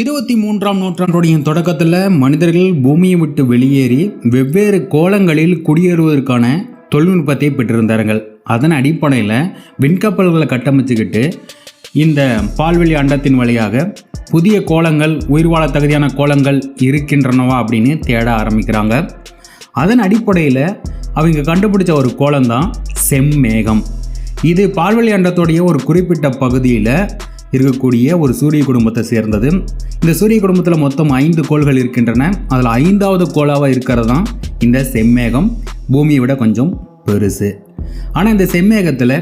இருபத்தி மூன்றாம் நூற்றாண்டுடைய தொடக்கத்தில் மனிதர்கள் பூமியை விட்டு வெளியேறி வெவ்வேறு கோலங்களில் குடியேறுவதற்கான தொழில்நுட்பத்தை பெற்றிருந்தார்கள். அதன் அடிப்படையில் விண்கப்பல்களை கட்டமைச்சுக்கிட்டு இந்த பால்வெளி அண்டத்தின் வழியாக புதிய கோலங்கள் உயிர் வாழ தகுதியான கோலங்கள் இருக்கின்றனவா அப்படின்னு தேட ஆரம்பிக்கிறாங்க. அதன் அடிப்படையில் அவங்க கண்டுபிடிச்ச ஒரு கோலம்தான் செம்மேகம். இது பால்வெளி அண்டத்துடைய ஒரு குறிப்பிட்ட பகுதியில் இருக்கக்கூடிய ஒரு சூரிய குடும்பத்தை சேர்ந்தது. இந்த சூரிய குடும்பத்தில் மொத்தம் ஐந்து கோள்கள் இருக்கின்றன. அதில் ஐந்தாவது கோளாக இருக்கிறது தான் இந்த செம்மேகம். பூமியை விட கொஞ்சம் பெருசு. ஆனால் இந்த செம்மேகத்தில்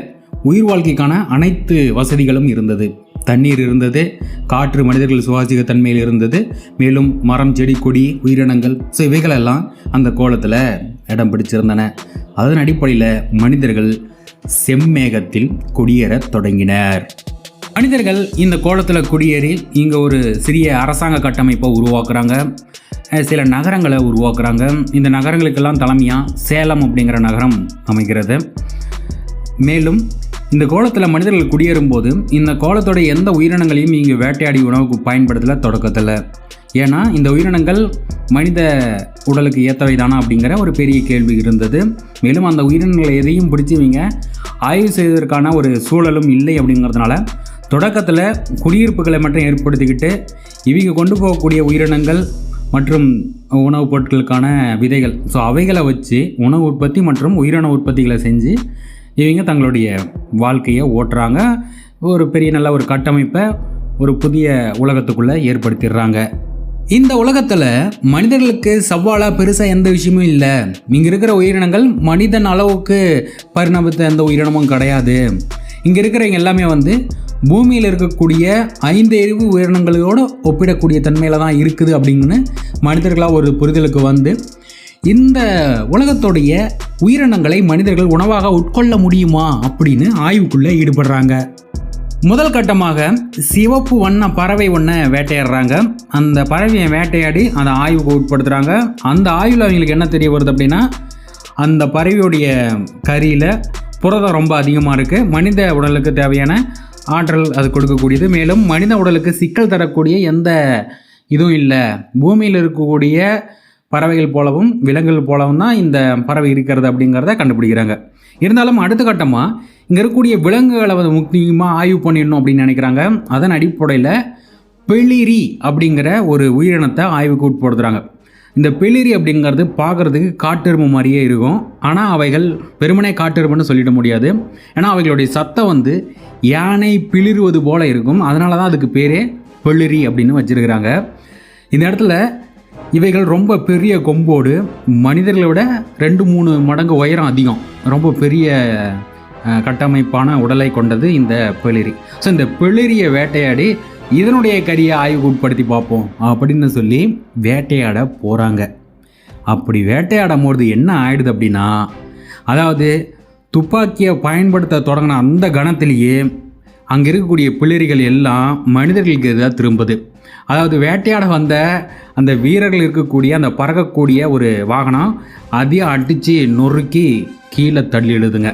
உயிர் வாழ்க்கைக்கான அனைத்து வசதிகளும் இருந்தது. தண்ணீர் இருந்தது காற்று மனிதர்கள் சுவாசிக்க தன்மையில் இருந்தது. மேலும் மரம் செடி கொடி உயிரினங்கள் ஸோ இவைகளெல்லாம் அந்த கோலத்தில் இடம் பிடிச்சிருந்தன. அதன் அடிப்படையில் மனிதர்கள் செம்மேகத்தில் குடியேறத் தொடங்கினர். மனிதர்கள் இந்த கோலத்தில் குடியேறி இங்கே ஒரு சிறிய அரசாங்க கட்டமைப்பை உருவாக்குறாங்க. சில நகரங்களை உருவாக்குறாங்க. இந்த நகரங்களுக்கெல்லாம் தலைமையாக சேலம் அப்படிங்கிற நகரம் அமைகிறது. மேலும் இந்த கோலத்தில் மனிதர்கள் குடியேறும் போது இந்த கோலத்தோட எந்த உயிரினங்களையும் இங்கே வேட்டையாடி உணவுக்கு பயன்படுத்தல தொடக்கத்தில். ஏன்னா இந்த உயிரினங்கள் மனித உடலுக்கு ஏற்றவை தானா அப்படிங்கிற ஒரு பெரிய கேள்வி இருந்தது. மேலும் அந்த உயிரினங்களை எதையும் பிடிச்சி இவங்க ஆய்வு செய்வதற்கான ஒரு சூழலும் இல்லை அப்படிங்கிறதுனால தொடக்கத்தில் குடியிருப்புகளை மட்டும் ஏற்படுத்திக்கிட்டு இவங்க கொண்டு போகக்கூடிய உயிரினங்கள் மற்றும் உணவுப் பொருட்களுக்கான விதைகள். ஸோ அவைகளை வச்சு உணவு உற்பத்தி மற்றும் உயிரின உற்பத்திகளை செஞ்சு இவங்க தங்களுடைய வாழ்க்கையை ஓட்டுறாங்க. ஒரு பெரிய நல்ல ஒரு கட்டமைப்பை ஒரு புதிய உலகத்துக்குள்ளே ஏற்படுத்திடுறாங்க. இந்த உலகத்தில் மனிதர்களுக்கு சவாலாக பெருசாக எந்த விஷயமும் இல்லை. இங்கே இருக்கிற உயிரினங்கள் மனிதன் அளவுக்கு பரிணாமத்த எந்த உயிரினமும் கிடையாது. இங்கே இருக்கிறவங்க எல்லாமே வந்து பூமியில் இருக்கக்கூடிய ஐந்து எரிவு உயிரினங்களோடு ஒப்பிடக்கூடிய தன்மையில் தான் இருக்குது அப்படின்னு மனிதர்களாக ஒரு புரிதலுக்கு வந்து இந்த உலகத்துடைய உயிரினங்களை மனிதர்கள் உணவாக உட்கொள்ள முடியுமா அப்படின்னு ஆய்வுக்குள்ளே ஈடுபடுறாங்க. முதல் கட்டமாக சிவப்பு வண்ண பறவை ஒன்றை வேட்டையாடுறாங்க. அந்த பறவையை வேட்டையாடி அந்த ஆய்வுக்கு உட்படுத்துகிறாங்க அந்த ஆய்வில் அவங்களுக்கு என்ன தெரிய வருது அப்படின்னா அந்த பறவையுடைய கறியில் புரதம் ரொம்ப அதிகமாக இருக்குது மனித உடலுக்கு தேவையான ஆற்றல் அது கொடுக்கக்கூடியது. மேலும் மனித உடலுக்கு சிக்கல் தரக்கூடிய எந்த இதுவும் இல்லை. பூமியில் இருக்கக்கூடிய பறவைகள் போலவும் விலங்குகள் போலவும் தான் இந்த பறவை இருக்கிறது அப்படிங்கிறத கண்டுபிடிக்கிறாங்க. இருந்தாலும் அடுத்த கட்டமாக இங்கே இருக்கக்கூடிய விலங்குகளை வந்து முக்கியமாக ஆய்வு பண்ணிடணும் அப்படின்னு நினைக்கிறாங்க. அதன் அடிப்படையில் பெளிரி அப்படிங்கிற ஒரு உயிரினத்தை ஆய்வுக்கு உட்படுத்துகிறாங்க இந்த பிளிரி அப்படிங்கிறது பார்க்குறதுக்கு காட்டெருமை மாதிரியே இருக்கும். ஆனால் அவைகள் வெறுமனே காட்டெருமைன்னு சொல்லிட முடியாது. ஏன்னா அவைகளுடைய சத்தம் வந்து யானை பிளிறுவது போல இருக்கும். அதனால தான் அதுக்கு பேரே பெளிரி அப்படின்னு வச்சுருக்கிறாங்க. இந்த இடத்துல இவைகள் ரொம்ப பெரிய கொம்போடு. மனிதர்களை விட ரெண்டு மூணு மடங்கு உயரம் அதிகம். ரொம்ப பெரிய கட்டமைப்பான உடலை கொண்டது இந்த பெளிரி. ஸோ இந்த பெளிரியை வேட்டையாடி இதனுடைய கரியை ஆய்வுக்கு உட்படுத்தி பார்ப்போம். அப்படின்னு சொல்லி வேட்டையாட போகிறாங்க அப்படி வேட்டையாடும் போது என்ன ஆயிடுது அப்படின்னா அதாவது துப்பாக்கியை பயன்படுத்த தொடங்கின அந்த கணத்திலேயே அங்கே இருக்கக்கூடிய பிள்ளைகள் எல்லாம் மனிதர்களுக்கு எதிராக திரும்புது. அதாவது வேட்டையாட வந்த அந்த வீரர்கள் இருக்கக்கூடிய அந்த பறக்கக்கூடிய ஒரு வாகனம் அதையும் அடித்து நொறுக்கி கீழே தள்ளி எழுதுங்க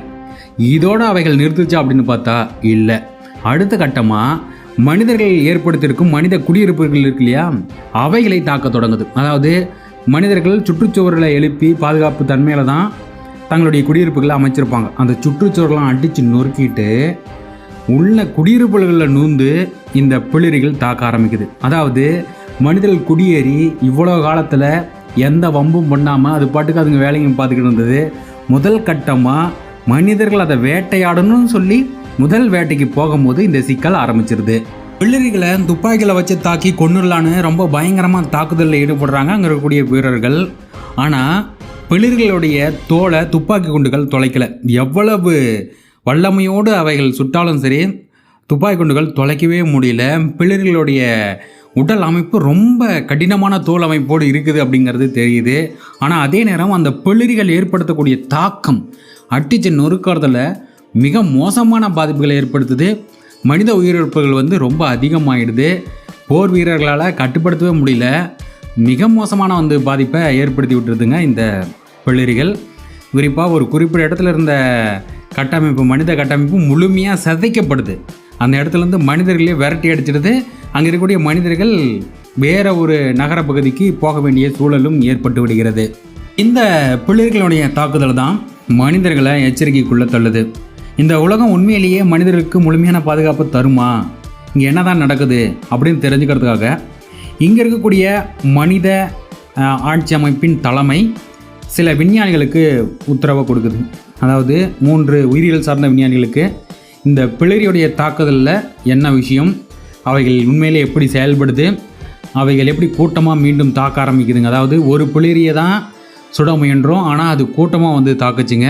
இதோடு அவைகள் நிறுத்துச்சா அப்படின்னு பார்த்தா இல்லை. அடுத்த கட்டமாக மனிதர்கள் ஏற்படுத்தியிருக்கும் மனித குடியிருப்புகள் இருக்கு இல்லையா? அவைகளை தாக்க தொடங்குது. அதாவது மனிதர்கள் சுற்றுச்சுவர்களை எழுப்பி பாதுகாப்பு தன்மையில் தான் தங்களுடைய குடியிருப்புகளை அமைச்சிருப்பாங்க. அந்த சுற்றுச்சுவரெலாம் அடித்து நொறுக்கிட்டு உள்ள குடியிருப்புகளில் நூந்து இந்த பிளிரிகள் தாக்க ஆரம்பிக்குது. அதாவது மனிதர்கள் குடியேறி இவ்வளோ காலத்தில் எந்த வம்பும் பண்ணாமல் அது பாட்டுக்கு அதுங்க வேலையும் பார்த்துக்கிட்டு இருந்தது. முதல் கட்டமாக மனிதர்கள் அதை வேட்டையாடணும்னு சொல்லி முதல் வேட்டைக்கு போகும்போது இந்த சிக்கல் ஆரம்பிச்சிருது. பிள்ளைகளை துப்பாக்கிகளை வச்சு தாக்கி கொன்னுடலான்னு ரொம்ப பயங்கரமாக தாக்குதலில் ஈடுபடுறாங்க அங்கே இருக்கக்கூடிய வீரர்கள். ஆனால் பிளிர்களுடைய தோலை துப்பாக்கி குண்டுகள் தொலைக்கலை. எவ்வளவு வல்லமையோடு அவைகள் சுட்டாலும் சரி துப்பாக்கி குண்டுகள் தொலைக்கவே முடியல. பிளிர்களுடைய உடல் அமைப்பு ரொம்ப கடினமான தோல் அமைப்போடு இருக்குது அப்படிங்கிறது தெரியுது. ஆனால் அதே நேரம் அந்த பிளிரிகள் ஏற்படுத்தக்கூடிய தாக்கம் அடிச்சு நொறுக்கிறதுல மிக மோசமான பாதிப்புகளை ஏற்படுத்துது. மனித உயிரிழப்புகள் வந்து ரொம்ப அதிகமாகிடுது போர் வீரர்களால் கட்டுப்படுத்தவே முடியல. மிக மோசமான வந்து பாதிப்பை ஏற்படுத்தி விட்டுருதுங்க இந்த பிளிரிகள் குறிப்பாக ஒரு குறிப்பிட்ட இடத்துல இருந்த கட்டமைப்பு மனித கட்டமைப்பு முழுமையாக சிதைக்கப்படுது. அந்த இடத்துலேருந்து மனிதர்களே விரட்டி அடிச்சிடுது. அங்கே இருக்கக்கூடிய மனிதர்கள் வேற ஒரு நகர பகுதிக்கு போக வேண்டிய சூழலும் ஏற்பட்டு விடுகிறது. இந்த பிள்ளைகளுடைய தாக்குதல் தான் மனிதர்களை எச்சரிக்கைக்குள்ளே தள்ளுது. இந்த உலகம் உண்மையிலேயே மனிதர்களுக்கு முழுமையான பாதுகாப்பு தருமா? இங்கே என்னதான் நடக்குது அப்படின்னு தெரிஞ்சுக்கிறதுக்காக இங்கே இருக்கக்கூடிய மனித ஆட்சி அமைப்பின் தலைமை சில விஞ்ஞானிகளுக்கு உத்தரவை கொடுக்குது. அதாவது மூன்று உயிரியல் சார்ந்த விஞ்ஞானிகளுக்கு இந்த பிளரியுடைய தாக்குதலில் என்ன விஷயம்? அவைகள் உண்மையிலே எப்படி செயல்படுது? அவைகள் எப்படி கூட்டமாக மீண்டும் தாக்க ஆரம்பிக்குதுங்க. அதாவது ஒரு பிளிரியை தான் சுட முயன்றோம் ஆனால் அது கூட்டமாக வந்து தாக்குச்சுங்க.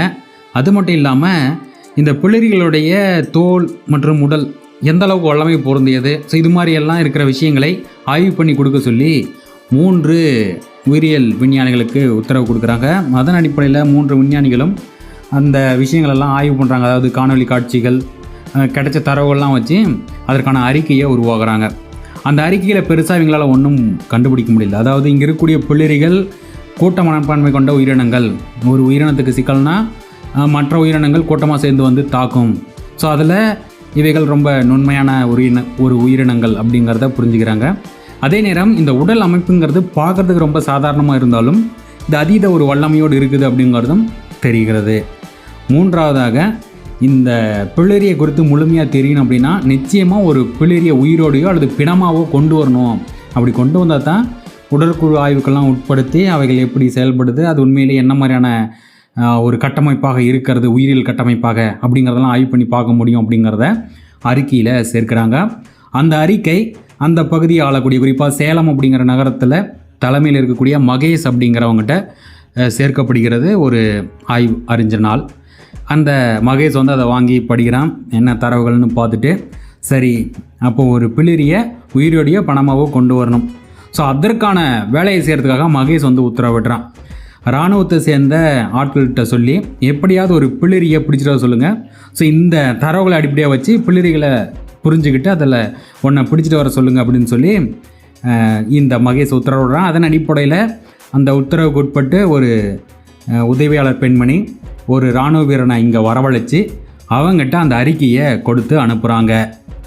அது மட்டும் இல்லாமல் இந்த பிளரிகளுடைய தோல் மற்றும் உடல் எந்த அளவுக்கு வல்லமை பொருந்தியது? ஸோ இது மாதிரியெல்லாம் இருக்கிற விஷயங்களை ஆய்வு பண்ணி கொடுக்க சொல்லி மூன்று உயிரியல் விஞ்ஞானிகளுக்கு உத்தரவு கொடுக்குறாங்க. அதன் அடிப்படையில் மூன்று விஞ்ஞானிகளும் அந்த விஷயங்களெல்லாம் ஆய்வு பண்ணுறாங்க அதாவது காணொலி காட்சிகள் கிடைச்ச தரவுகள்லாம் வச்சு அதற்கான அறிக்கையை உருவாக்குறாங்க. அந்த அறிக்கையில் பெருசாக இவங்களால் ஒன்றும் கண்டுபிடிக்க முடியல. அதாவது இங்கே இருக்கக்கூடிய புள்ளிரிகள் கூட்ட மனப்பான்மை கொண்ட உயிரினங்கள். ஒரு உயிரினத்துக்கு சிக்கல்னால் மற்ற உயிரினங்கள் கூட்டமாக சேர்ந்து வந்து தாக்கும். ஸோ அதில் இவைகள் ரொம்ப நுண்மையான உயிரின ஒரு உயிரினங்கள் அப்படிங்கிறத புரிஞ்சுக்கிறாங்க. அதே நேரம் இந்த உடல் அமைப்புங்கிறது பார்க்குறதுக்கு ரொம்ப சாதாரணமாக இருந்தாலும் இது அதீத ஒரு வல்லமையோடு இருக்குது அப்படிங்கிறதும் தெரிகிறது. மூன்றாவதாக இந்த பிளரியை குறித்து முழுமையாக தெரியணும் அப்படின்னா நிச்சயமாக ஒரு பிளரிய உயிரோடையோ அல்லது பிணமாவோ கொண்டு வரணும். அப்படி கொண்டு வந்தால் தான் உடற்குழு ஆய்வுக்கெல்லாம் உட்படுத்தி அவைகள் எப்படி செயல்படுது அது உண்மையிலேயே என்ன மாதிரியான ஒரு கட்டமைப்பாக இருக்கிறது உயிரியல் கட்டமைப்பாக அப்படிங்கிறதெல்லாம் ஆய்வு பண்ணி பார்க்க முடியும் அப்படிங்கிறத அறிக்கையில் சேர்க்குறாங்க. அந்த அறிக்கை அந்த பகுதியை ஆளக்கூடிய குறிப்பாக சேலம் அப்படிங்கிற நகரத்தில் தலைமையில் இருக்கக்கூடிய மகேஷ் அப்படிங்கிறவங்ககிட்ட சேர்க்கப்படுகிறது ஒரு ஆய்வு அறிஞர்னால் அந்த மகேஷ் வந்து அதை வாங்கி படிக்கிறான். என்ன தரவுகள்னு பார்த்துட்டு சரி அப்போது ஒரு பிளிரிய உயிரோடைய பணமாகவோ கொண்டு வரணும். ஸோ அதற்கான வேலையை செய்கிறதுக்காக மகேஷ் வந்து உத்தரவிடுறான். இராணுவத்தை சேர்ந்த ஆட்கள்கிட்ட சொல்லி எப்படியாவது ஒரு பிளிரியை பிடிச்சிட்டு வர சொல்லுங்கள் ஸோ இந்த தரவுகளை அடிப்படையாக வச்சு பிளிரிகளை புரிஞ்சுக்கிட்டு அதில் ஒன்றை பிடிச்சிட்டு வர சொல்லுங்கள் அப்படின்னு சொல்லி இந்த மகேஷ் உத்தரவிடுறான் அதன் அடிப்படையில் அந்த உத்தரவுக்கு உட்பட்டு ஒரு உதவியாளர் பெண்மணி ஒரு இராணுவ வீரனை இங்கே வரவழைச்சி அவங்ககிட்ட அந்த அறிக்கையை கொடுத்து அனுப்புகிறாங்க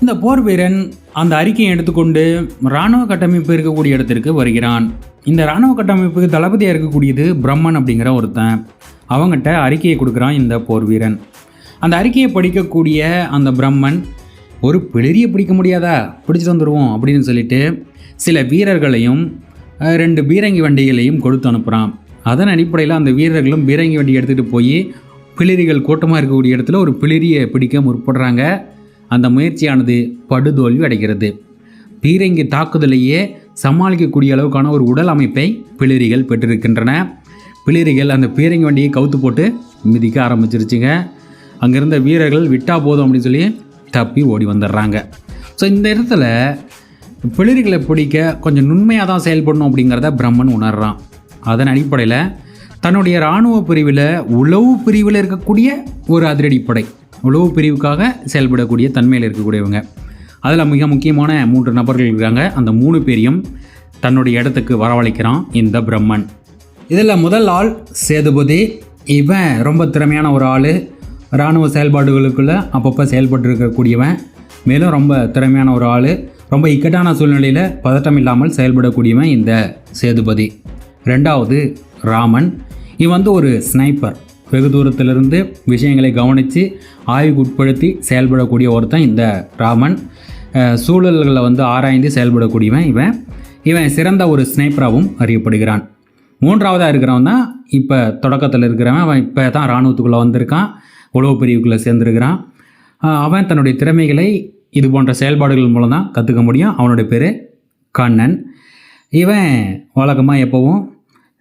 இந்த போர் வீரன் அந்த அறிக்கையை எடுத்துக்கொண்டு இராணுவ கட்டமைப்பு இருக்கக்கூடிய இடத்திற்கு வருகிறான். இந்த இராணுவ கட்டமைப்புக்கு தளபதியாக இருக்கக்கூடியது பிரம்மன் அப்படிங்கிற ஒருத்தன். அவங்ககிட்ட அறிக்கையை கொடுக்குறான் இந்த போர் வீரன். அந்த அறிக்கையை படிக்கக்கூடிய அந்த பிரம்மன் ஒரு பிளிரியை பிடிக்க முடியாதா? பிடிச்சிட்டு வந்துடுவோம் அப்படின்னு சொல்லிட்டு சில வீரர்களையும் ரெண்டு பீரங்கி வண்டிகளையும் கொடுத்து அனுப்புகிறான் அதன் அடிப்படையில் அந்த வீரர்களும் பீரங்கி வண்டி எடுத்துகிட்டு போய் பிளிரிகள் கூட்டமாக இருக்கக்கூடிய இடத்துல ஒரு பிளிரியை பிடிக்க முற்படுறாங்க. அந்த முயற்சியானது படுதோல்வி அடைகிறது. பீரங்கி தாக்குதலையே சமாளிக்கக்கூடிய அளவுக்கான ஒரு உடல் அமைப்பை பிளிரிகள் பெற்றிருக்கின்றன. பிளிரிகள் அந்த பீரங்கி வண்டியை கவுத்து போட்டு மிதிக்க ஆரம்பிச்சிருச்சுங்க. அங்கிருந்த வீரர்கள் விட்டா போதும் அப்படின்னு சொல்லி தப்பி ஓடி வந்துடுறாங்க. ஸோ இந்த இடத்துல பிளிரிகளை பிடிக்க கொஞ்சம் நுண்மையாக தான் செயல்படணும் அப்படிங்கிறத பிரம்மன் உணர்றான். அதன் அடிப்படையில் தன்னுடைய இராணுவ பிரிவில் உளவு பிரிவில் இருக்கக்கூடிய ஒரு அதிரடிப்படை. உளவு பிரிவுக்காக செயல்படக்கூடிய தன்மையில் இருக்கக்கூடியவங்க. அதில் மிக முக்கியமான மூன்று நபர்கள் இருக்காங்க. அந்த மூணு பேரையும் தன்னுடைய இடத்துக்கு வரவழைக்கிறான் இந்த பிரம்மன். இதில் முதல் ஆள் சேதுபதி. இவன் ரொம்ப திறமையான ஒரு ஆள். இராணுவ செயல்பாடுகளுக்குள்ளே அப்பப்போ செயல்பட்டு இருக்கக்கூடியவன் மேலும் ரொம்ப திறமையான ஒரு ஆள். ரொம்ப இக்கட்டான சூழ்நிலையில் பதட்டம் இல்லாமல் செயல்படக்கூடியவன் இந்த சேதுபதி. ரெண்டாவது ராமன். இவன் வந்து ஒரு ஸ்னைப்பர் வெகு தூரத்திலிருந்து விஷயங்களை கவனித்து ஆய்வுக்கு உட்படுத்தி செயல்படக்கூடிய ஒருத்தன் இந்த ராமன். சூழல்களை வந்து ஆராய்ந்து செயல்படக்கூடியவன் இவன். இவன் சிறந்த ஒரு ஸ்னைப்பராகவும் அறியப்படுகிறான். மூன்றாவதாக இருக்கிறவன் தான் இப்போ தொடக்கத்தில் இருக்கிறவன். அவன் இப்போ தான் இராணுவத்துக்குள்ளே வந்திருக்கான். உளவு பிரிவுக்குள்ளே சேர்ந்துருக்கிறான். அவன் தன்னுடைய திறமைகளை இது போன்ற செயல்பாடுகள் மூலம் தான் கற்றுக்க முடியும். அவனுடைய பேர் கண்ணன். இவன் வழக்கமாக எப்போவும்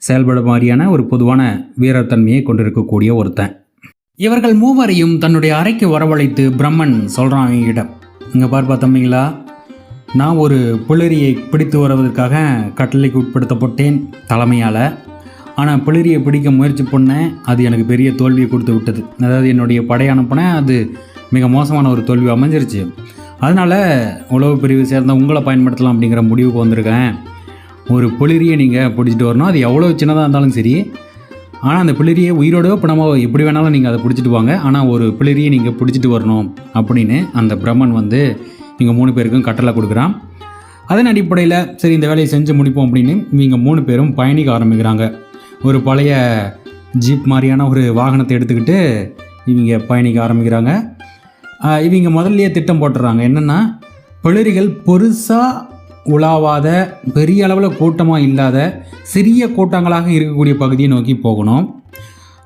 செயல்பட மாதிரியான ஒரு பொதுவான வீரத்தன்மையை கொண்டிருக்கக்கூடிய ஒருத்தன். இவர்கள் மூவரையும் தன்னுடைய அறைக்கு வரவழைத்து பிரம்மன் சொல்கிறான் இடம் இங்கே பார்ப்பா தம்பிங்களா நான் ஒரு புலரியை பிடித்து வருவதற்காக கட்டளைக்கு உட்படுத்தப்பட்டேன் தலைமையால். ஆனால் புளிரியை பிடிக்க முயற்சி பண்ணேன் அது எனக்கு பெரிய தோல்வியை கொடுத்து விட்டது. அதாவது என்னுடைய படை அனுப்பினேன் அது மிக மோசமான ஒரு தோல்வி அமைஞ்சிருச்சு. அதனால் உளவு பிரிவு சேர்ந்த உங்களை பயன்படுத்தலாம் அப்படிங்கிற முடிவுக்கு வந்திருக்கேன். ஒரு புளிரியை நீங்கள் பிடிச்சிட்டு வரணும். அது எவ்வளோ சின்னதாக இருந்தாலும் சரி ஆனால் அந்த பிளிரியை உயிரோடவோ பணமாவோ எப்படி வேணாலும் நீங்கள் அதை பிடிச்சிட்டு வாங்க. ஆனால் ஒரு பிளிரியை நீங்கள் பிடிச்சிட்டு வரணும் அப்படின்னு அந்த பிரம்மன் வந்து இங்கே மூணு பேருக்கும் கட்டளை கொடுக்குறான். அதன் அடிப்படையில் சரி இந்த வேலையை செஞ்சு முடிப்போம் அப்படின்னு இவங்க மூணு பேரும் பயணிக்க ஆரம்பிக்கிறாங்க. ஒரு பழைய ஜீப் மாதிரியான ஒரு வாகனத்தை எடுத்துக்கிட்டு இவங்க பயணிக்க ஆரம்பிக்கிறாங்க. இவங்க முதல்லையே திட்டம் போட்டுறாங்க. என்னென்னா பிளரிகள் பெருசாக உலாவாத பெரிய அளவில் கூட்டமாக இல்லாத சிறிய கூட்டங்களாக இருக்கக்கூடிய பகுதியை நோக்கி போகணும்.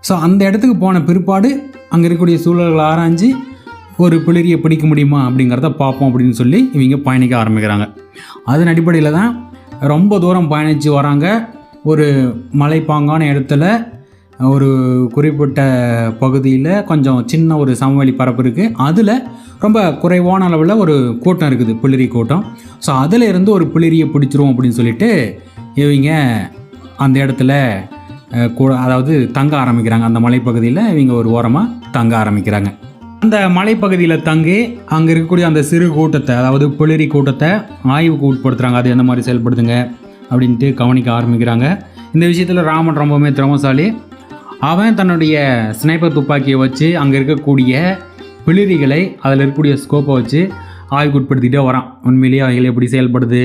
ஸோ அந்த இடத்துக்கு போன பிற்பாடு அங்கே இருக்கக்கூடிய சூழல்களை ஆராய்ஞ்சு ஒரு பிளிரியை பிடிக்க முடியுமா அப்படிங்கிறத பார்ப்போம் அப்படின்னு சொல்லி இவங்க பயணிக்க ஆரம்பிக்கிறாங்க. அதன் அடிப்படையில் தான் ரொம்ப தூரம் பயணித்து வராங்க ஒரு மலைப்பாங்கான இடத்துல ஒரு குறிப்பிட்ட பகுதியில் கொஞ்சம் சின்ன ஒரு சமவெளி பரப்பு இருக்குது அதில் ரொம்ப குறைவான அளவில் ஒரு கூட்டம் இருக்குது பிளிரி கூட்டம். ஸோ அதில் இருந்து ஒரு பிளிரியை பிடிச்சிரும் அப்படின்னு சொல்லிட்டு இவங்க அந்த இடத்துல கூட அதாவது தங்க ஆரம்பிக்கிறாங்க. அந்த மலைப்பகுதியில் இவங்க ஒரு ஓரமாக தங்க ஆரம்பிக்கிறாங்க. அந்த மலைப்பகுதியில் தங்கி அங்கே இருக்கக்கூடிய அந்த சிறு கூட்டத்தை அதாவது பிளிரி கூட்டத்தை ஆய்வுக்கு உட்படுத்துகிறாங்க அது எந்த மாதிரி செயல்படுத்துங்க அப்படின்ட்டு கவனிக்க ஆரம்பிக்கிறாங்க. இந்த விஷயத்தில் ராமன் ரொம்பவுமே திறமசாலி. அவன் தன்னுடைய ஸ்னைப்பர் துப்பாக்கியை வச்சு அங்கே இருக்கக்கூடிய பிளிரிகளை அதில் இருக்கக்கூடிய ஸ்கோப்பை வச்சு ஆய்வுக்குட்படுத்திக்கிட்டே வரான். உண்மையிலேயே அவைகள் எப்படி செயல்படுது?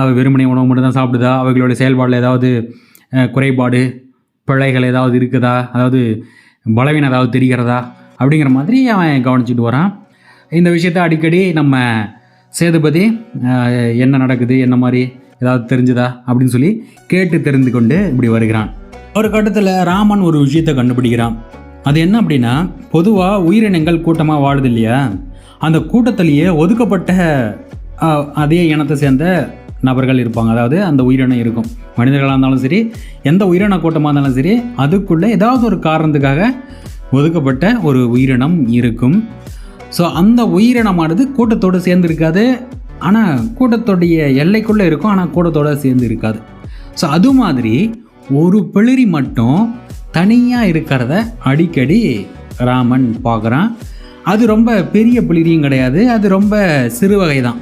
அவை வெறுமனை உணவு மட்டும் தான் சாப்பிடுதா? அவைகளோட செயல்பாடில் ஏதாவது குறைபாடு பிழைகள் ஏதாவது இருக்குதா? அதாவது பலவீனம் ஏதாவது தெரிகிறதா? அப்படிங்கிற மாதிரி அவன் கவனிச்சுட்டு வரான். இந்த விஷயத்தை அடிக்கடி நம்ம சேதுபதி என்ன நடக்குது என்ன மாதிரி ஏதாவது தெரிஞ்சுதா? அப்படின்னு சொல்லி கேட்டு தெரிந்து கொண்டு இப்படி வருகிறான். ஒரு கட்டத்தில் ராமன் ஒரு விஷயத்தை கண்டுபிடிக்கிறான். அது என்ன அப்படின்னா பொதுவாக உயிரினங்கள் கூட்டமாக வாழுது இல்லையா? அந்த கூட்டத்திலேயே ஒதுக்கப்பட்ட அதே இனத்தை சேர்ந்த நபர்கள் இருப்பாங்க. அதாவது அந்த உயிரினம் இருக்கும். மனிதர்களாக இருந்தாலும் சரி எந்த உயிரின கூட்டமாக இருந்தாலும் சரி அதுக்குள்ளே ஏதாவது ஒரு காரணத்துக்காக ஒதுக்கப்பட்ட ஒரு உயிரினம் இருக்கும். ஸோ அந்த உயிரினமானது கூட்டத்தோடு சேர்ந்து இருக்காது ஆனால் கூட்டத்தோடைய எல்லைக்குள்ளே இருக்கும் ஆனால் கூட்டத்தோடு சேர்ந்து இருக்காது ஸோ அது மாதிரி ஒரு பிளிரி மட்டும் தனியாக இருக்கிறத அடிக்கடி ராமன் பார்க்குறான். அது ரொம்ப பெரிய பிளிரியும் கிடையாது அது ரொம்ப சிறு வகை தான்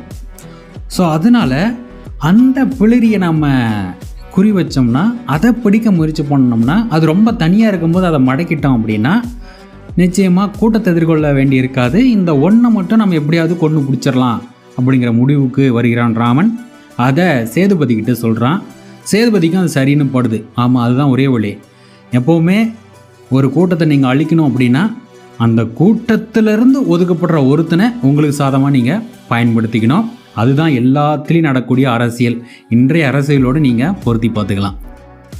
ஸோ அதனால் அந்த பிளிரியை நம்ம குறி வச்சோம்னா அதை பிடிக்க முயற்சி பண்ணோம்னா அது ரொம்ப தனியாக இருக்கும்போது அதை மடக்கிட்டோம் அப்படின்னா நிச்சயமாக கூட்டத்தை எதிர்கொள்ள வேண்டி இருக்காது இந்த ஒன்றை மட்டும் நம்ம எப்படியாவது கொண்டு பிடிச்சிடலாம் அப்படிங்கிற முடிவுக்கு வருகிறான் ராமன். அதை சேதுபதிக்கிட்டு சொல்கிறான் சேதுபதிக்கும் அது சரின்னு படுது. ஆமாம் அதுதான் ஒரே வழி எப்போவுமே ஒரு கூட்டத்தை நீங்கள் அழிக்கணும் அப்படின்னா அந்த கூட்டத்திலிருந்து ஒதுக்கப்படுற ஒருத்தனை உங்களுக்கு சாதமாக நீங்கள் பயன்படுத்திக்கணும். அதுதான் எல்லாத்துலேயும் நடக்கூடிய அரசியல். இன்றைய அரசியலோடு நீங்கள் பொருத்தி பார்த்துக்கலாம்.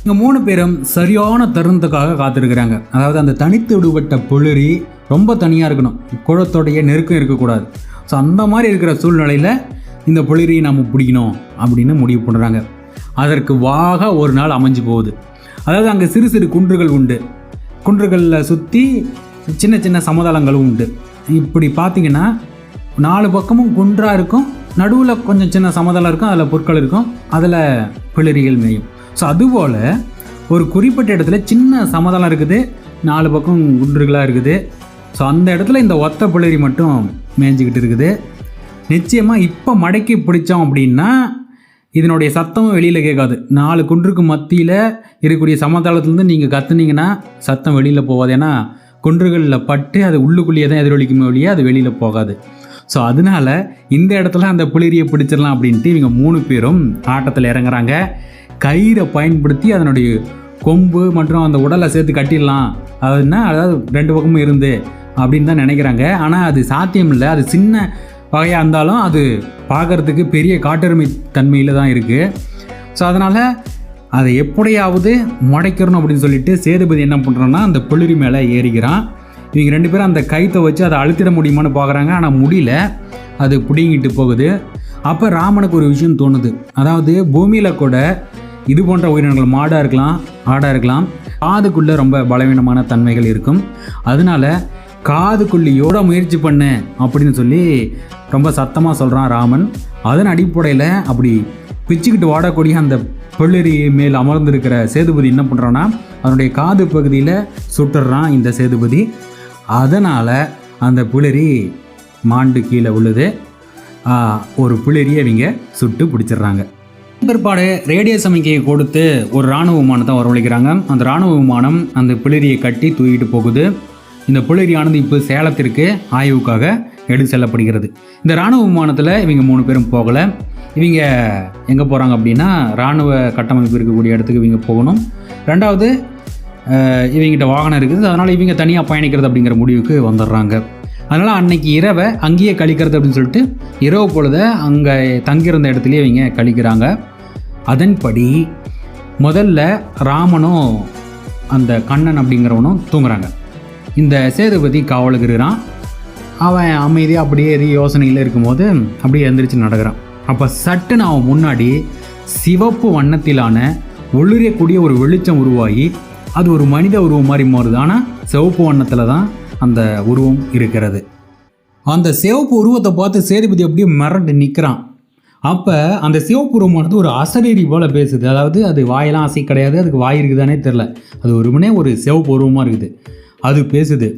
இங்கே மூணு பேரும் சரியான தருணத்துக்காக காத்திருக்கிறாங்க. அதாவது அந்த தனித்து விடுபட்ட புளிரி ரொம்ப தனியாக இருக்கணும். குளத்தோடைய நெருக்கம் இருக்கக்கூடாது. ஸோ அந்த மாதிரி இருக்கிற சூழ்நிலையில் இந்த புளிரியை நம்ம பிடிக்கணும் அப்படின்னு முடிவு பண்ணுறாங்க அதற்கு வாக ஒரு நாள் அமைஞ்சு போகுது. அதாவது அங்கே சிறு சிறு குன்றுகள் உண்டு. குன்றுகளில் சுற்றி சின்ன சின்ன சமதளங்களும் உண்டு. இப்படி பார்த்தீங்கன்னா நாலு பக்கமும் குன்றாக இருக்கும். நடுவில் கொஞ்சம் சின்ன சமதளம் இருக்கும். அதில் புற்கள் இருக்கும். அதில் பிளரிகள் மேயும். ஸோ அதுபோல் ஒரு குறிப்பிட்ட இடத்துல சின்ன சமதளம் இருக்குது. நாலு பக்கம் குன்றுகளாக இருக்குது. ஸோ அந்த இடத்துல இந்த ஒத்த பிளரி மட்டும் மேய்ஞ்சிக்கிட்டு இருக்குது. நிச்சயமாக இப்போ மடக்கி பிடிச்சோம் அப்படின்னா இதனுடைய சத்தமும் வெளியில் கேட்காது. நாலு குன்றுக்கு மத்தியில் இருக்கக்கூடிய சமதளத்துலேருந்து நீங்கள் கத்துனீங்கன்னா சத்தம் வெளியில் போகாது. ஏன்னா குன்றுகளில் பட்டு அது உள்ளுக்குள்ளேயே தான் எதிரொலிக்குமே வழியே அது வெளியில் போகாது. ஸோ அதனால இந்த இடத்துல அந்த புளிரியை பிடிச்சிடலாம் அப்படின்ட்டு இவங்க மூணு பேரும் ஆட்டத்தில் இறங்குறாங்க. கயிறை பயன்படுத்தி அதனுடைய கொம்பு மற்றும் அந்த உடலை சேர்த்து கட்டிடலாம். அதுன்னா அதாவது ரெண்டு பக்கமும் இருந்து அப்படின்னு தான் நினைக்கிறாங்க. ஆனால் அது சாத்தியம் இல்லை அது சின்ன வகையாக இருந்தாலும் அது பார்க்கறதுக்கு பெரிய காட்டெருமை தன்மையில் தான் இருக்குது ஸோ அதனால் அதை எப்படியாவது முடைக்கிறணும் அப்படின்னு சொல்லிட்டு சேதுபதி என்ன பண்ணுறோன்னா அந்த புளிரி மேலே ஏறிக்கிறான். இவங்க ரெண்டு பேரும் அந்த கைத்தை வச்சு அதை அழுத்திட முடியுமான்னு பார்க்குறாங்க ஆனால் முடியல. அது பிடிங்கிட்டு போகுது. அப்போ ராமனுக்கு ஒரு விஷயம் தோணுது. அதாவது பூமியில் கூட இது போன்ற உயிரினங்கள் மாடாக இருக்கலாம் ஆடாக இருக்கலாம். காதுக்குள்ளே ரொம்ப பலவீனமான தன்மைகள் இருக்கும். அதனால காதுக்குள்ளியோட முயற்சி பண்ணு அப்படின்னு சொல்லி ரொம்ப சத்தமாக சொல்கிறான் ராமன். அதன் அடிப்படையில் அப்படி பிச்சுக்கிட்டு வாடக்கூடிய அந்த பிள்ளரி மேல் அமர்ந்திருக்கிற சேதுபதி என்ன பண்ணுறான்னா அதனுடைய காது பகுதியில் சுட்டுறான் இந்த சேதுபதி. அதனால் அந்த புளிரி மாண்டு கீழே உள்ளது ஒரு புளிரியை அவங்க சுட்டு பிடிச்சிடுறாங்க. பிற்பாடு ரேடியோ சமிக்கையை கொடுத்து ஒரு இராணுவ விமானத்தை வரவழைக்கிறாங்க. அந்த இராணுவ விமானம் அந்த புளிரியை கட்டி தூக்கிட்டு போகுது. இந்த புலரியானது இப்போ சேலத்திற்கு ஆய்வுக்காக எடுத்து செல்லப்படுகிறது. இந்த இராணுவ விமானத்தில் இவங்க மூணு பேரும் போகலை. இவங்க எங்கே போகிறாங்க அப்படின்னா இராணுவ கட்டமைப்பு இருக்கக்கூடிய இடத்துக்கு இவங்க போகணும். ரெண்டாவது இவங்கிட்ட வாகனம் இருக்குது. அதனால் இவங்க தனியாக பயணிக்கிறது அப்படிங்கிற முடிவுக்கு வந்துடுறாங்க. அதனால் அன்னைக்கு இரவை அங்கேயே கழிக்கிறது அப்படின்னு சொல்லிட்டு இரவு பொழுத அங்கே தங்கியிருந்த இடத்துலையே இவங்க கழிக்கிறாங்க. அதன்படி முதல்ல ராமனும் அந்த கண்ணன் அப்படிங்கிறவனும் தூங்குறாங்க. இந்த சேதுபதி காவலுக்கு அவன் அமைதியாக அப்படியே எது யோசனையில் இருக்கும்போது அப்படியே எந்திரிச்சு நடக்கிறான். அப்போ சட்டுன்னு அவன் முன்னாடி சிவப்பு வண்ணத்திலான ஒளிரக்கூடிய ஒரு வெளிச்சம் உருவாகி அது ஒரு மனித உருவம் மாதிரி மாறுது. ஆனால் சிவப்பு வண்ணத்தில் தான் அந்த உருவம் இருக்கிறது. அந்த சிவப்பு உருவத்தை பார்த்து சேதுபதி அப்படியே மிரண்டு நிற்கிறான் அப்போ அந்த சிவப்பு உருவமானது ஒரு அசரீரி போல் பேசுது. அதாவது அது வாயெல்லாம் அசை கிடையாது. அதுக்கு வாய் இருக்குதானே தெரில அது ஒருமனே ஒரு சிவப்பு உருவமாக இருக்குது. அது பேசுது.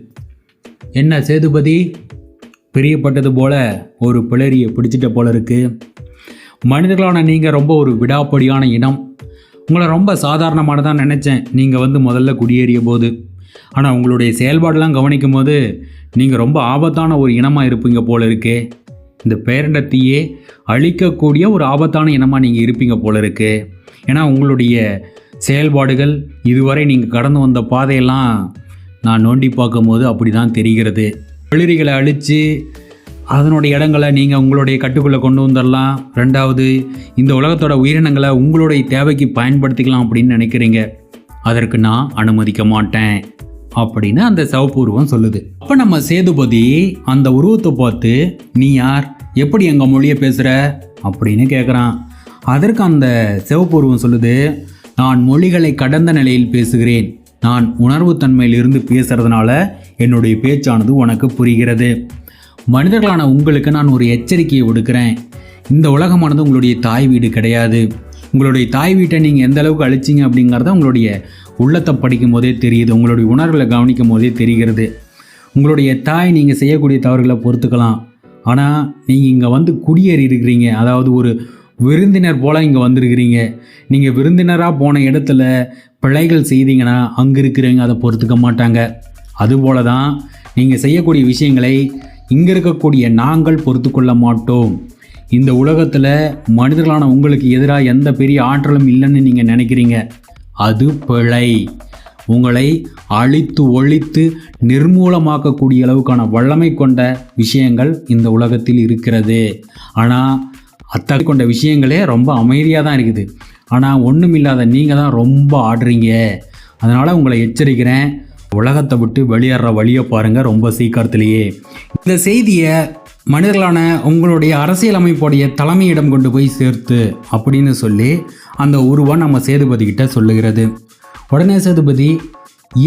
என்ன சேதுபதி? பிரியப்பட்டது போல ஒரு பிளரியை பிடிச்சிட்ட போல இருக்கு. மனிதர்களான நீங்கள் ரொம்ப ஒரு விடாப்படியான இனம். உங்களை ரொம்ப சாதாரணமானதான் நினச்சேன். நீங்கள் வந்து முதல்ல குடியேறிய போது. ஆனால் உங்களுடைய செயல்பாடெல்லாம் கவனிக்கும் போது நீங்கள் ரொம்ப ஆபத்தான ஒரு இனமாக இருப்பீங்க போல இருக்கே. இந்த பேரண்டத்தையே அழிக்கக்கூடிய ஒரு ஆபத்தான இனமாக நீங்கள் இருப்பீங்க போல இருக்கு. ஏன்னா உங்களுடைய செயல்பாடுகள் இதுவரை நீங்கள் கடந்து வந்த பாதையெல்லாம் நான் நோண்டி பார்க்கும்போது அப்படி தான் தெரிகிறது. வெளிரிகளை அழித்து அதனுடைய இடங்களை நீங்கள் உங்களுடைய கட்டுக்குள்ளே கொண்டு வந்துடலாம் ரெண்டாவது இந்த உலகத்தோட உயிரினங்களை உங்களுடைய தேவைக்கு பயன்படுத்திக்கலாம் அப்படின்னு நினைக்கிறீங்க. அதற்கு நான் அனுமதிக்க மாட்டேன். அப்படின்னு அந்த சவப்பூர்வம் சொல்லுது. அப்போ நம்ம சேதுபதி அந்த உருவத்தை பார்த்து நீ யார்? எப்படி எங்கள் மொழியை பேசுகிற அப்படின்னு கேட்குறான் அதற்கு அந்த சிவப்பு சொல்லுது நான் மொழிகளை கடந்த நிலையில் பேசுகிறேன். நான் உணர்வு தன்மையிலிருந்து பேசுகிறதுனால என்னுடைய பேச்சானது உனக்கு புரிகிறது. மனிதர்களான உங்களுக்கு நான் ஒரு எச்சரிக்கையை விடுக்கிறேன். இந்த உலகமானது உங்களுடைய தாய் வீடு கிடையாது. உங்களுடைய தாய் வீட்டை நீங்கள் எந்த அளவுக்கு அழிச்சிங்க அப்படிங்கிறத உங்களுடைய உள்ளத்தை படிக்கும் போதே தெரியுது. உங்களுடைய உணர்வுகளை கவனிக்கும் போதே தெரிகிறது. உங்களுடைய தாய் நீங்கள் செய்யக்கூடிய தவறுகளை பொறுத்துக்கலாம். ஆனால் நீங்கள் இங்கே வந்து குடியேறி இருக்கிறீங்க அதாவது ஒரு விருந்தினர் போல் இங்கே வந்திருக்கிறீங்க. நீங்கள் விருந்தினராக போன இடத்துல பிழைகள் செய்தீங்கன்னா அங்கே இருக்கிறவங்க அதை பொறுத்துக்க மாட்டாங்க. அதுபோல தான் நீங்கள் செய்யக்கூடிய விஷயங்களை இங்கே இருக்கக்கூடிய நாங்கள் பொறுத்து கொள்ள மாட்டோம். இந்த உலகத்தில் மனிதர்களான உங்களுக்கு எதிராக எந்த பெரிய ஆற்றலும் இல்லைன்னு நீங்கள் நினைக்கிறீங்க. அது பிழை. உங்களை அழித்து ஒழித்து நிர்மூலமாக்கக்கூடிய அளவுக்கான வல்லமை கொண்ட விஷயங்கள் இந்த உலகத்தில் இருக்கிறது. ஆனால் அத்தகைய கொண்ட விஷயங்களே ரொம்ப அமைதியாக தான் இருக்குது. ஆனால் ஒன்றும் இல்லாத நீங்கள் தான் ரொம்ப ஆடுறீங்க. அதனால் உங்களை எச்சரிக்கிறேன். உலகத்தை விட்டு வெளியேற வழியை பாருங்கள் ரொம்ப சீக்கிரத்திலேயே. இந்த செய்தியை மனிதர்களான உங்களுடைய அரசியலமைப்புடைய தலைமையிடம் கொண்டு போய் சேர்த்து அப்படின்னு சொல்லி அந்த உருவம் நம்ம சேதுபதி கிட்ட சொல்லுகிறது. உடனே சேதுபதி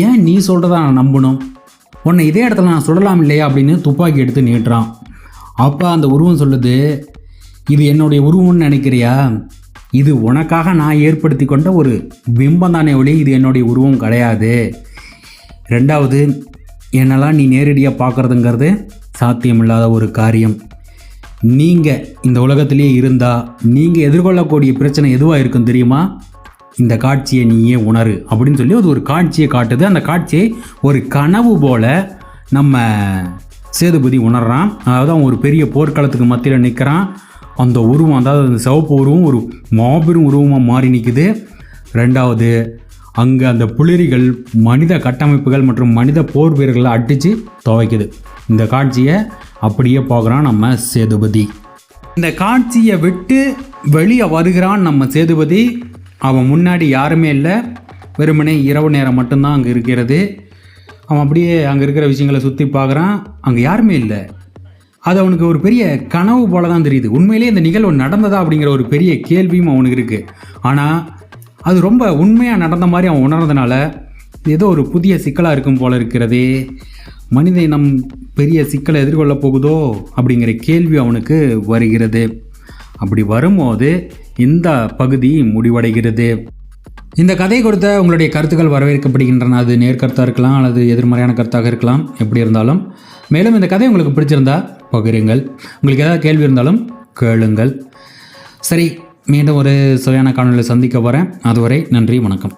ஏன் நீ சொல்கிறத நான் நம்பணும்? உன்னை இதே இடத்துல நான் சுடலாம் இல்லையா? அப்படின்னு துப்பாக்கி எடுத்து நீட்டுறான். அப்போ அந்த உருவம் சொல்லுது இது என்னுடைய உருவம்னு நினைக்கிறியா? இது உனக்காக நான் ஏற்படுத்தி கொண்ட ஒரு பிம்பம் தானே ஒளி இது என்னுடைய உருவம் கிடையாது. ரெண்டாவது என்னெல்லாம் நீ நேரடியாக பார்க்குறதுங்கிறது சாத்தியமில்லாத ஒரு காரியம். நீங்கள் இந்த உலகத்திலேயே இருந்தால் நீங்கள் எதிர்கொள்ளக்கூடிய பிரச்சனை எதுவாக இருக்கும் தெரியுமா? இந்த காட்சியை நீயே உணரு. அப்படின்னு சொல்லி அது ஒரு காட்சியை காட்டுது. அந்த காட்சியை ஒரு கனவு போல் நம்ம சேதுபதி உணர்றான். அதாவது அவன் ஒரு பெரிய போர்க்களத்துக்கு மத்தியில் நிற்கிறான் அந்த உருவம் அதாவது அந்த சிவப்பு உருவம் ஒரு மாபெரும் உருவமாக மாறி நிற்குது ரெண்டாவது அங்கே அந்த புளிரிகள் மனித கட்டமைப்புகள் மற்றும் மனித போர் வீரர்களை அடித்து துவைக்குது. இந்த காட்சியை அப்படியே பார்க்குறான் நம்ம சேதுபதி. இந்த காட்சியை விட்டு வெளியே வருகிறான் நம்ம சேதுபதி. அவன் முன்னாடி யாருமே இல்லை. வெறுமனே இரவு நேரம் மட்டும்தான் அங்கே இருக்கிறது. அவன் அப்படியே அங்கே இருக்கிற விஷயங்களை சுற்றி பார்க்குறான். அங்கே யாருமே இல்லை. அது அவனுக்கு ஒரு பெரிய கனவு போல தான் தெரியுது. உண்மையிலேயே இந்த நிகழ்வு நடந்ததா அப்படிங்கிற ஒரு பெரிய கேள்வியும் அவனுக்கு இருக்குது ஆனால் அது ரொம்ப உண்மையாக நடந்த மாதிரி அவன் உணர்ந்தனால ஏதோ ஒரு புதிய சிக்கலாக இருக்கும் போல இருக்கிறதே மனித இனம் பெரிய சிக்கலை எதிர்கொள்ளப் போகுதோ அப்படிங்கிற கேள்வி அவனுக்கு வருகிறது. அப்படி வரும்போது இந்த பகுதி முடிவடைகிறது. இந்த கதை கொடுத்த உங்களுடைய கருத்துக்கள் வரவேற்கப்படுகின்றன. அது நேர்கருத்தாக இருக்கலாம் அல்லது எதிர்மறையான கருத்தாக இருக்கலாம் எப்படி இருந்தாலும். மேலும் இந்த கதை உங்களுக்கு பிடிச்சிருந்தா பகிருங்கள். உங்களுக்கு ஏதாவது கேள்வி இருந்தாலும் கேளுங்கள். சரி மீண்டும் ஒரு சுவையான காணொலியில் சந்திக்க போகிறேன் அதுவரை நன்றி வணக்கம்.